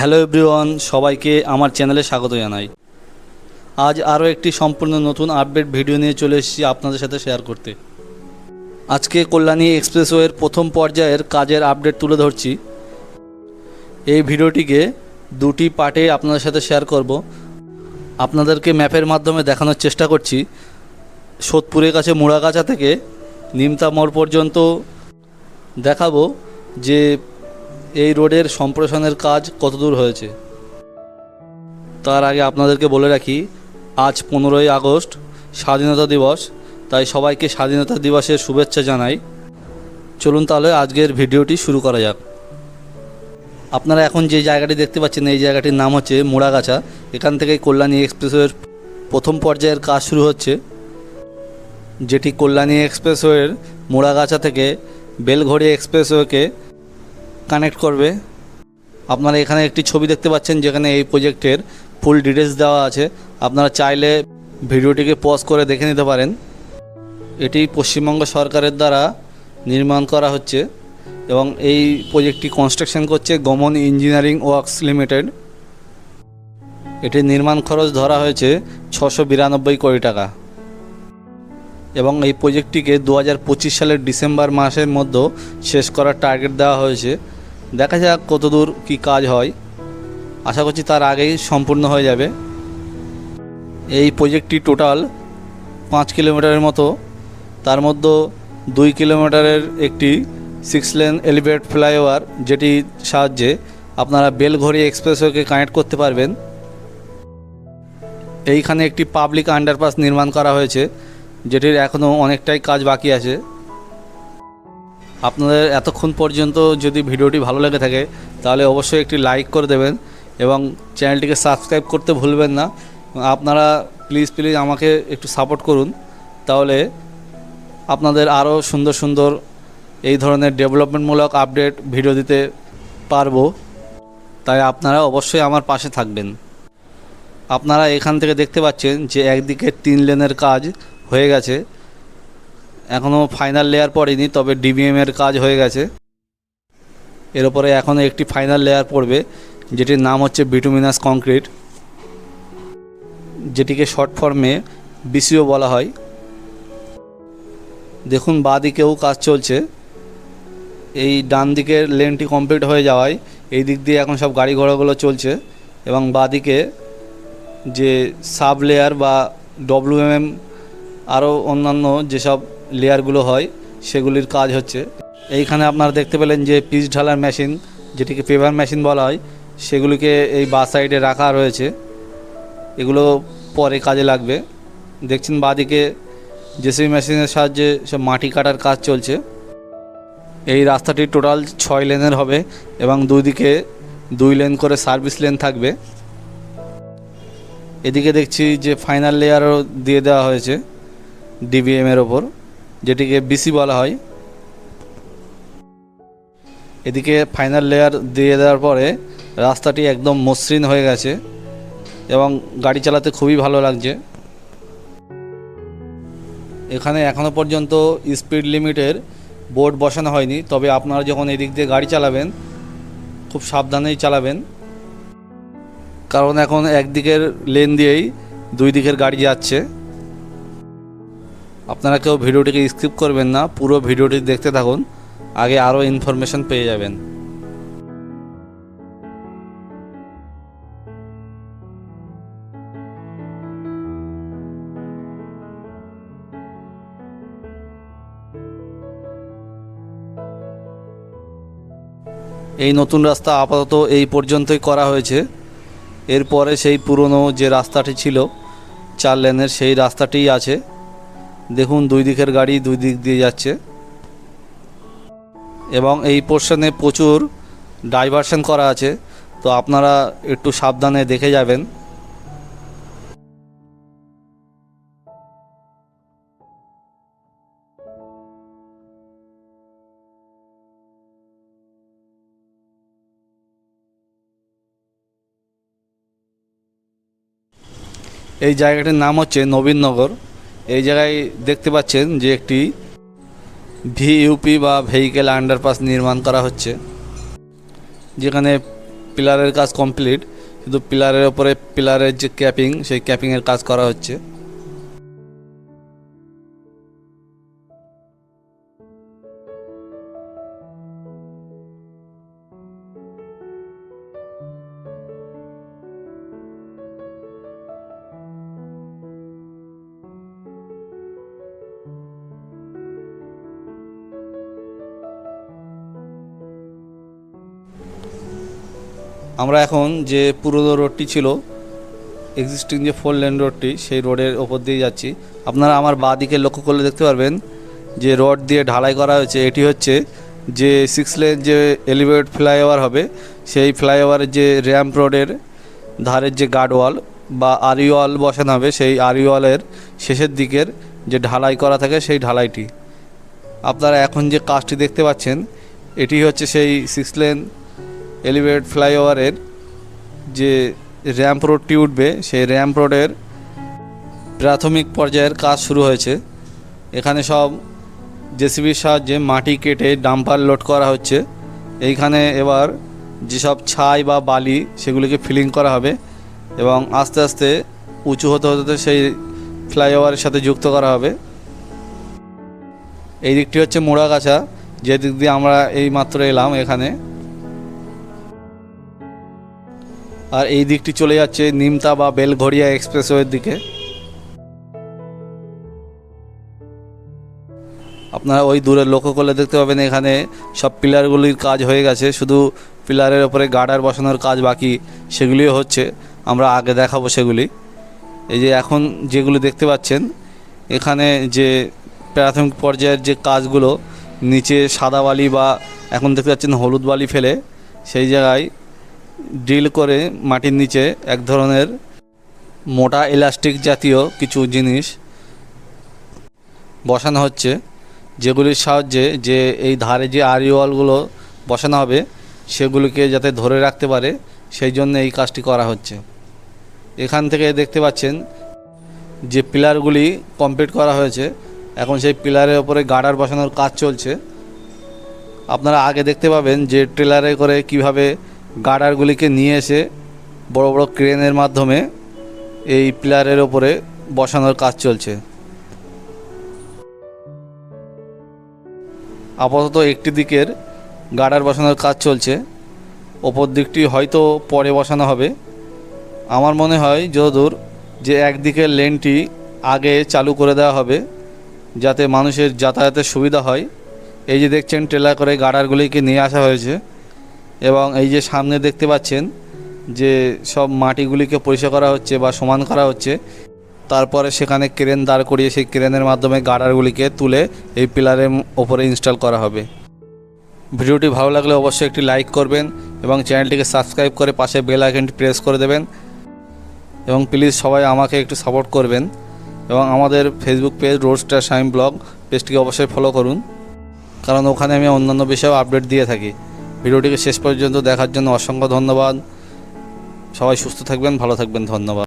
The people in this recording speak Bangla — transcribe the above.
হ্যালো এভরিওয়ান, সবাইকে আমার চ্যানেলে স্বাগত জানাই। আজ আরও একটি সম্পূর্ণ নতুন আপডেট ভিডিও নিয়ে চলে এসেছি আপনাদের সাথে শেয়ার করতে। আজকে কল্যাণী এক্সপ্রেসওয়ের প্রথম পর্যায়ের কাজের আপডেট তুলে ধরছি। এই ভিডিওটিকে দুটি পার্টে আপনাদের সাথে শেয়ার করব। আপনাদেরকে ম্যাপের মাধ্যমে দেখানোর চেষ্টা করছি। সোদপুরের কাছে মুড়াগাছা থেকে নিমতা মোড় পর্যন্ত দেখাবো যে এই রোডের সম্প্রসারণের কাজ কতদূর হয়েছে? তার আগে আপনাদেরকে বলে রাখি, আজ পনেরোই আগস্ট, স্বাধীনতা দিবস, তাই সবাইকে স্বাধীনতা দিবসের শুভেচ্ছা জানাই। চলুন তাহলে আজকের ভিডিওটি শুরু করা যাক। আপনারা এখন যে জায়গাটি দেখতে পাচ্ছেন, এই জায়গাটির নাম হচ্ছে মোড়াগাছা। এখান থেকে কল্যাণী এক্সপ্রেসওয়ের প্রথম পর্যায়ের কাজ শুরু হচ্ছে। যেটি কল্যাণী এক্সপ্রেসওয়ের মোড়াগাছা থেকে বেলঘড়ি এক্সপ্রেসওয়েকে কানেক্ট করবে। আপনারা এখানে একটি ছবি দেখতে পাচ্ছেন, যেখানে এই প্রজেক্টের ফুল ডিটেলস দেওয়া আছে। আপনারা চাইলে ভিডিওটিকে পজ করে দেখে নিতে পারেন। এটি পশ্চিমবঙ্গ সরকারের দ্বারা নির্মাণ করা হচ্ছে এবং এই প্রজেক্টটি কনস্ট্রাকশন করছে গমন ইঞ্জিনিয়ারিং ওয়ার্কস লিমিটেড। এটির নির্মাণ খরচ ধরা হয়েছে ছশো বিরানব্বই কোটি টাকা। এবং এই প্রজেক্টটিকে দু হাজার পঁচিশ সালের ডিসেম্বর মাসের মধ্যে শেষ করার টার্গেট দেওয়া হয়েছে। দেখা যাক কতদূর কি কাজ হয়। আশা করছি তার আগেই সম্পূর্ণ হয়ে যাবে। এই প্রজেক্টটি টোটাল পাঁচ কিলোমিটারের মতো। তার মধ্যে দুই কিলোমিটারের একটি সিক্স লেন এলিভেট ফ্লাইওভার, যেটি সাহায্যে আপনারা বেলঘড়ি এক্সপ্রেসওয়েকে কানেক্ট করতে পারবেন। এইখানে একটি পাবলিক আন্ডারপাস নির্মাণ করা হয়েছে, যেটির এখনও অনেকটাই কাজ বাকি আছে। আপনাদের এতক্ষণ পর্যন্ত যদি ভিডিওটি ভালো লেগে থাকে, তাহলে অবশ্যই একটি লাইক করে দেবেন এবং চ্যানেলটিকে সাবস্ক্রাইব করতে ভুলবেন না। আপনারা প্লিজ প্লিজ আমাকে একটু সাপোর্ট করুন, তাহলে আপনাদের আরও সুন্দর সুন্দর এই ধরনের ডেভেলপমেন্টমূলক আপডেট ভিডিও দিতে পারব। তাই আপনারা অবশ্যই আমার পাশে থাকবেন। আপনারা এখান থেকে দেখতে পাচ্ছেন যে একদিকে তিন লেনের কাজ হয়ে গেছে। এখনও ফাইনাল লেয়ার পড়েনি, তবে ডিবিএম এর কাজ হয়ে গেছে। এর উপরে এখনও একটি ফাইনাল লেয়ার পড়বে, যেটির নাম হচ্ছে বিটুমিনাস কংক্রিট যেটিকে শর্ট ফর্মে বিসিও বলা হয়। দেখুন বাঁ দিকেও কাজ চলছে। এই ডান দিকের লেনটি কমপ্লিট হয়ে যাওয়ায়, এই দিক দিয়ে এখন সব গাড়ি ঘোড়াগুলো চলছে এবং বাঁ দিকে যে সাব লেয়ার বা ডব্লিউএমএম আরও অন্যান্য যেসব লেয়ারগুলো হয়, সেগুলির কাজ হচ্ছে। এইখানে আপনারা দেখতে পেলেন যে পিচ ঢালার মেশিন, যেটিকে পেভার মেশিন বলা হয়, সেগুলিকে এই বা সাইডে রাখা রয়েছে। এগুলো পরে কাজে লাগবে। দেখছেন বাদিকে জেসিবি মেশিনের সাহায্যে সব মাটি কাটার কাজ চলছে। এই রাস্তাটি টোটাল ছয় লেনের হবে এবং দুই দিকে দুই লেন করে সার্ভিস লেন থাকবে। এদিকে দেখছি যে ফাইনাল লেয়ারও দিয়ে দেওয়া হয়েছে ডিবিএম এর ওপর। যেটিকে বিসি বলা হয়। এদিকে ফাইনাল লেয়ার দিয়ে দেওয়ার পরে রাস্তাটি একদম মসৃণ হয়ে গেছে এবং গাড়ি চালাতে খুবই ভালো লাগছে। এখানে এখনও পর্যন্ত স্পিড লিমিটের বোর্ড বসানো হয়নি, তবে আপনারা যখন এদিক দিয়ে গাড়ি চালাবেন, খুব সাবধানেই চালাবেন। কারণ এখন একদিকের লেন দিয়েই দুই দিকের গাড়ি যাচ্ছে। আপনারা কেউ ভিডিওটিকে স্কিপ করবেন না, পুরো ভিডিওটি দেখতে থাকুন, আগে আরও ইনফরমেশন পেয়ে যাবেন। এই নতুন রাস্তা আপাতত এই পর্যন্তই করা হয়েছে। এরপরে সেই পুরনো যে রাস্তাটি ছিল, চার লেনের সেই রাস্তাটিই আছে। দেখুন দুই দিকের গাড়ি দুই দিক দিয়ে যাচ্ছে। এবং এই পোর্শনে প্রচুর ডাইভারশন করা আছে। তো আপনারা একটু সাবধানে দেখে যাবেন। এই জায়গাটির নাম হচ্ছে নবীননগর এই জায়গায় দেখতে পাচ্ছেন যে একটি ভিইউপি বা ভেহিকেল আন্ডারপাস নির্মাণ করা হচ্ছে, যেখানে পিলারের কাজ কমপ্লিট, কিন্তু পিলারের ওপরে পিলারের যে ক্যাপিং, সেই ক্যাপিংয়ের কাজ করা হচ্ছে। আমরা এখন যে পুরনো রোডটি ছিল এক্সিস্টিং যে ফোর লেন রোডটি সেই রোডের ওপর দিয়ে যাচ্ছি। আপনারা আমার বাঁ দিকে লক্ষ্য করলে দেখতে পারবেন যে রড দিয়ে ঢালাই করা হয়েছে। এটি হচ্ছে যে সিক্স লেন যে এলিভেট ফ্লাইওভার হবে, সেই ফ্লাইওভারের যে র্যাম্প রোডের ধারের যে গার্ডওয়াল বা আরিওয়াল বসানো হবে, সেই আরিওয়ালের শেষের দিকের যে ঢালাই করা থাকে, সেই ঢালাইটি। আপনারা এখন যে কাজটি দেখতে পাচ্ছেন, এটি হচ্ছে সেই সিক্স লেন এলিভেট ফ্লাইওভারের যে র্যাম্প রোডটি উঠবে, সেই র্যাম্প রোডের প্রাথমিক পর্যায়ের কাজ শুরু হয়েছে। এখানে সব জেসিবির সাহায্যে মাটি কেটে ডাম্পার লোড করা হচ্ছে। এইখানে এবার যেসব ছাই বা বালি, সেগুলিকে ফিলিং করা হবে এবং আস্তে আস্তে উঁচু হতে হতে সেই ফ্লাইওভারের সাথে যুক্ত করা হবে। এই দিকটি হচ্ছে মোড়াগাছা। যে দিক দিয়ে আমরা এই মাত্র এলাম এখানে আর এই দিকটি চলে যাচ্ছে নিমতা বা বেলঘড়িয়া এক্সপ্রেসওয়ের দিকে। আপনারা ওই দূরে লক্ষ্য করলে দেখতে পাবেন এখানে সব পিলারগুলির কাজ হয়ে গেছে, শুধু পিলারের ওপরে গার্ডার বসানোর কাজ বাকি সেগুলিও হচ্ছে। আমরা আগে দেখাবো সেগুলি। এই যে এখন যেগুলি দেখতে পাচ্ছেন, এখানে যে প্রাথমিক পর্যায়ের যে কাজগুলো, নিচে সাদা বালি বা এখন দেখতে পাচ্ছেন হলুদ বালি ফেলে, সেই জায়গায় ড্রিল করে মাটির নিচে এক ধরনের মোটা ইলাস্টিক জাতীয় কিছু জিনিস বসানো হচ্ছে, যেগুলির সাহায্যে যে এই ধারে যে আরিওয়ালগুলো বসানো হবে, সেগুলিকে যাতে ধরে রাখতে পারে, সেই জন্য এই কাজটি করা হচ্ছে। এখান থেকে দেখতে পাচ্ছেন যে পিলারগুলি কমপ্লিট করা হয়েছে। এখন সেই পিলারের ওপরে গার্ডার বসানোর কাজ চলছে। আপনারা আগে দেখতে পাবেন যে ট্রেলারে করে কীভাবে গার্ডারগুলিকে নিয়ে এসে বড় বড় ক্রেনের মাধ্যমে এই পিলারের ওপরে বসানোর কাজ চলছে। আপাতত একটি দিকের গার্ডার বসানোর কাজ চলছে। ওপর দিকটি হয়তো পরে বসানো হবে। আমার মনে হয় যতদূর যে একদিকের লেনটি আগে চালু করে দেওয়া হবে, যাতে মানুষের যাতায়াতের সুবিধা হয়। এই যে দেখছেন, ট্রেলার করে গার্ডারগুলিকে নিয়ে আসা হয়েছে। এবং এই যে সামনে দেখতে পাচ্ছেন যে সব মাটিগুলিকে পরিষ্কার করা হচ্ছে বা সমান করা হচ্ছে, তারপরে সেখানে ক্রেন দাঁড় করিয়ে সেই ক্রেনের মাধ্যমে গার্ডারগুলিকে তুলে এই পিলারের ওপরে ইনস্টল করা হবে। ভিডিওটি ভালো লাগলে অবশ্যই একটি লাইক করবেন এবং চ্যানেলটিকে সাবস্ক্রাইব করে পাশে বেল আইকনটি প্রেস করে দেবেন এবং প্লিজ সবাই আমাকে একটু সাপোর্ট করবেন এবং আমাদের Facebook page roadster Shaim blog পেজটিকে অবশ্যই ফলো করুন, কারণ ওখানে আমি অন্যান্য বিষয়েও আপডেট দিয়ে থাকি। ভিডিওটিকে শেষ পর্যন্ত দেখার জন্য অসংখ্য ধন্যবাদ। সবাই সুস্থ থাকবেন ভালো থাকবেন ধন্যবাদ।